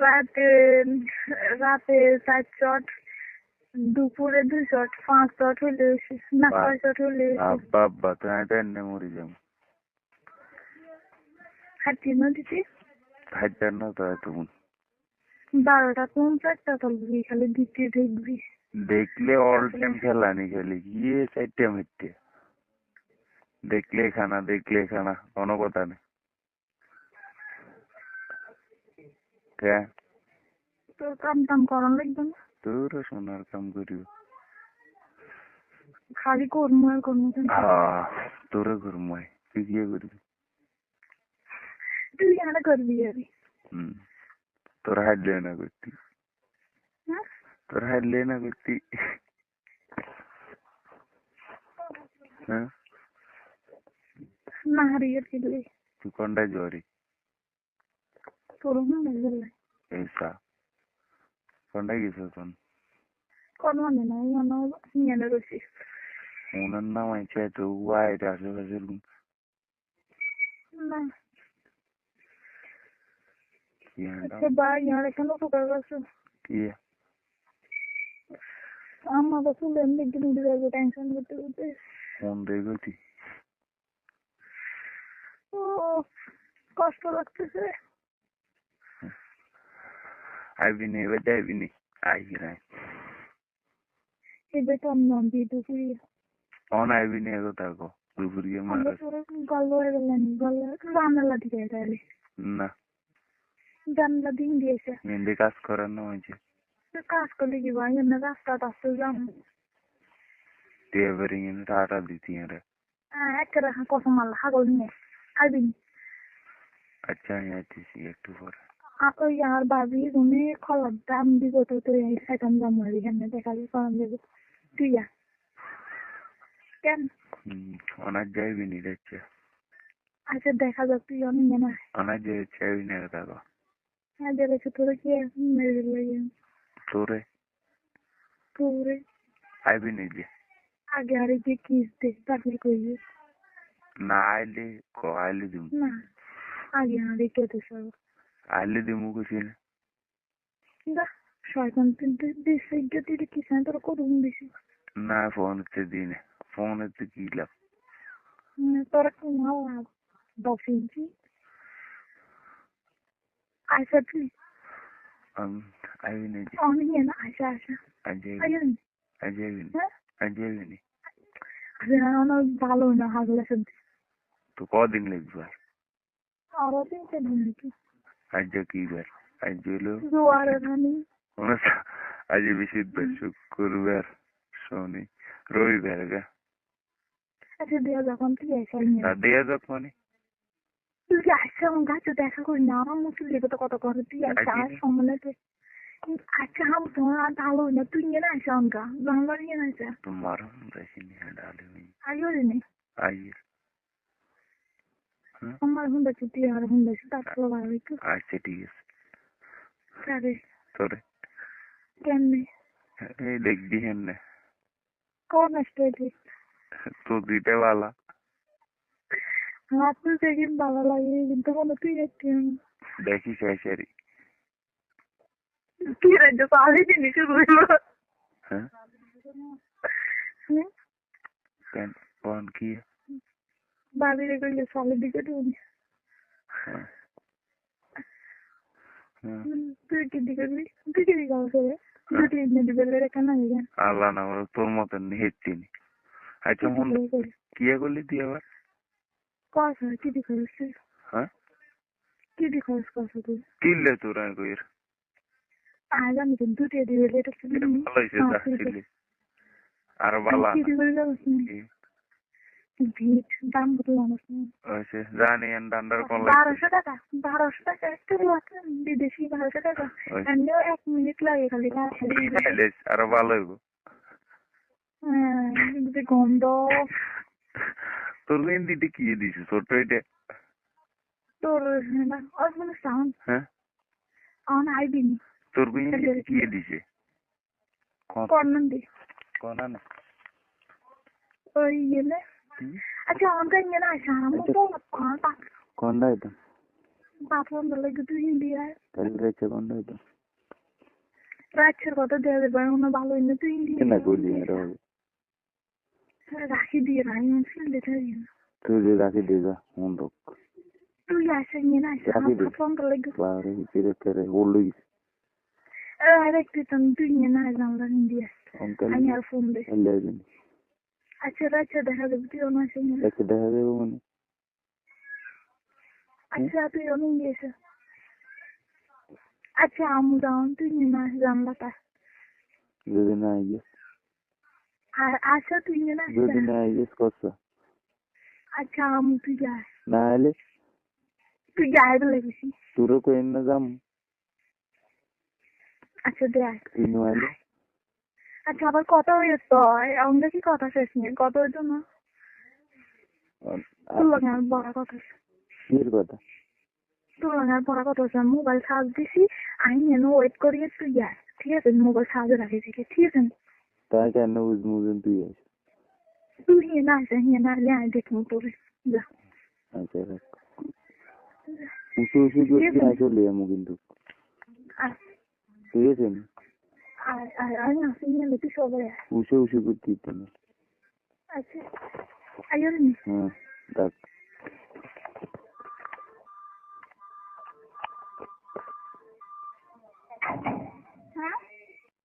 রাতে রাতে চার চট দুপুরে দুই চট পাঁচ চট হলে। না। ছয় চট। আব্বা আব্বা তো এটা এনে মরি যাম হাঁটি নদীতে হাজার না তো তুমি বারোটা কোন চারটা তুলবি খালি দ্বিতীয় দেখবি দেখলে অল টাইম খেলানি খেলি গিয়ে চারটে মিটতে দেখলে খানা দেখলে খানা কোনো কথা নেই কে? তোর কাম টাম করান লাগবে না। তোর সোনার কাম করিব। খালি করব আর আহ, তোরে ঘুরমাই তুই গিয়ে করবি? তুই কেন করবি আরে? তোর হারলে না করতি। হ্যাঁ? তোর হারলে না করতি। হ্যাঁ? না খেললে তুই কোনটা জ্বরি তোর মনে গেলে এইসা কোনটা গেছ তোন কোন মনে নাই মনে নিয়ে রয়েছি ওনার নাম আছে তো ওয়াইট আশেপাশে না। কি হ্যান্ডা আচ্ছা বা ইয়ার এখানে উপকার করছ কি? আমার তো চুলে এমনি গিয়ে উঠে যাবে টেনশন করতে করতে। ফোন দেখতি ও কষ্ট লাগতেছে। अभिनय बता अभिनय आ ही रहा है बेटा हम नॉन पीटू से कौन अभिनय तो ताको गुलबुर्गी मारा गल्लोर गल्लन गल्लोर रामला लदी गए ताले ना जानला दिन दिएछ मेन्दे कास करन हुन्छ कास कोले कि भयो न रास्ता दसु जाम देवरिङ इन टाटा दिती रे आ एक रहा कसम अल्लाह गोलने अभिनय अच्छा यहाँ थी सी एक टू फोर ওই আর বাবি রুমে খবর দাম দিব তো তুই সেকেন্ড দাম মারি এখানে দেখা যাবে করান দেবো। তুই যা। কেন? অনার যাইবি নি দেখছে। আচ্ছা দেখা যাক তুই অনেক না অনার যাই চাইবি না হ্যাঁ দেখেছ তোরা কি? মেরে লাগে তোরে? তোরে? আইবি নি যে আগে আরে যে কিস দে তারপরে কইবি না আইলে ক আইলে দিম। না আগে আরে কে তো সব আইলে দিমু কইছি না দা শয়তান তিনটে দেশে গিয়ে তুই কি সান তোর করুন বেশি না ফোন হচ্ছে দিনে ফোন হচ্ছে কি লাভ তোরা কি দশ ইঞ্চি আচ্ছা তুই আমি আইবি নি যে অনেক না আচ্ছা আচ্ছা যাইবি আচ্ছা আজ যাইবি নি ভালো না হাগলা শুনতে তো কদিন লাগবে আর? আরও তিনটে দিন নাকি আজ কি বার আজ হলো আজ বৃহস্পতিবার শুক্রবার শনি রবিবার গা দেয়া যখন তুই এসে নিয়ে তা দেয়া যাক তুই আসছে আমার গাছে দেখা করি না আমার তো কত করে তুই আসছে আর আচ্ছা হাম তোমার ভালো না তুই নিয়ে না আসে অনকা বাংলা নিয়ে না আসে তোমার রাশিনি ডালে আইও রে আইয়ের আমার হুন্ডা ছুটি আর হুন্ডা ছুটি তারপর ভালো একটু আচ্ছা ঠিক আছে তারে তোরে কেমনে এই দেখবি হেন কোন হয়েছে তো দুইটা বালা তুলতে কিন্তু ভালো লাগে কিন্তু কোনো তুই দেখতে দেখি শেষারি তুই রাজ্য পালি জিনিস শুরু হইল হ্যাঁ কোন কি বাড়ি রেখে গেলে সালের দিকে তুই হ্যাঁ। হ্যাঁ আল্লাহ না তোর মতন হেঁচিনি আচ্ছা মন কি করলি তুই আবার? কসা কি দি খরচ হ্যাঁ? কি দি খরচ কসা তুই? কিনলে তোর আমি কইর। আজ আমি কিন্তু দুটি দিবে এটা ভালো হয়েছে আর বালা ভিট দাম কত হয়েছে জানি ডান্ডার কোন বারোশো টাকা বারোশো টাকা একটু বিদেশি বারোশো টাকা এমনিও এক মিনিট লাগে খালি আরও ভালো হইব গন্ধ তোর মেহেন্দিটা কি দিছে ছোট এটা তোর অসমান সাউন্ড হ্যাঁ অন আইবিনি তোর কি দিছে কর্নন দি কোন ওই ইয়ে না সারা মতো কোনটা কোনটা এটা বাথরুম লাগে তুই ইন্ডিয়ায় তাহলে রেখে বন্ধ হইতো রাজ্যের কথা দেওয়া যাবে কোনো ভালো না তুই ইন্ডিয়া কেনা করলি এটা হবে রাখি দিয়ে রাখি ফেলতে থাকি না তুই যে রাখি দিয়ে যা মন রোগ তুই আসে নিয়ে না আসে রাখি দে। বাথরুম লাগে বারে ফিরে ফিরে ওল্ড হইছে আরেকটু তুই নিয়ে না জানলা ইন্ডিয়া অঙ্কাল আমি আর ফোন দে লেবেন আচ্ছা দেখা যাবে তুই অন্য আসে নিয়ে দেখে যাবে মানে আচ্ছা তুই অন্য গিয়েছে আচ্ছা আমু যাওন তুই নিয়ে না জানলাটা যদি না আইস আর আচ্ছা তুই নিয়ে না যদি না আইস করছ। আচ্ছা আমু তুই যা। না এলে তুই যাই বলে গেছি তোরও কই না যাম। আচ্ছা দেখ। তুই নো আইলে আচ্ছা আবার কথা হয়েছে আমাদের কি কথা শেষ নেই। কথা হইতো না? আমার বড় কথা। কির কথা? বড় কথা হচ্ছে মোবাইল চার্জ দিছি আমি যেন ওয়েট করি তুই যা ঠিক আছে? মোবাইল চার্জে রাখি থেকে ঠিক আছে? তাই কেন বুঝমু যে তুই আইস? তুই হিয়ে না আসে হিয়ে না আসলে আমি দেখব তোর যা। আচ্ছা উঁচু উঁচু করছি আসলে আমি কিন্তু। ঠিক আছে? নি? আর আর আর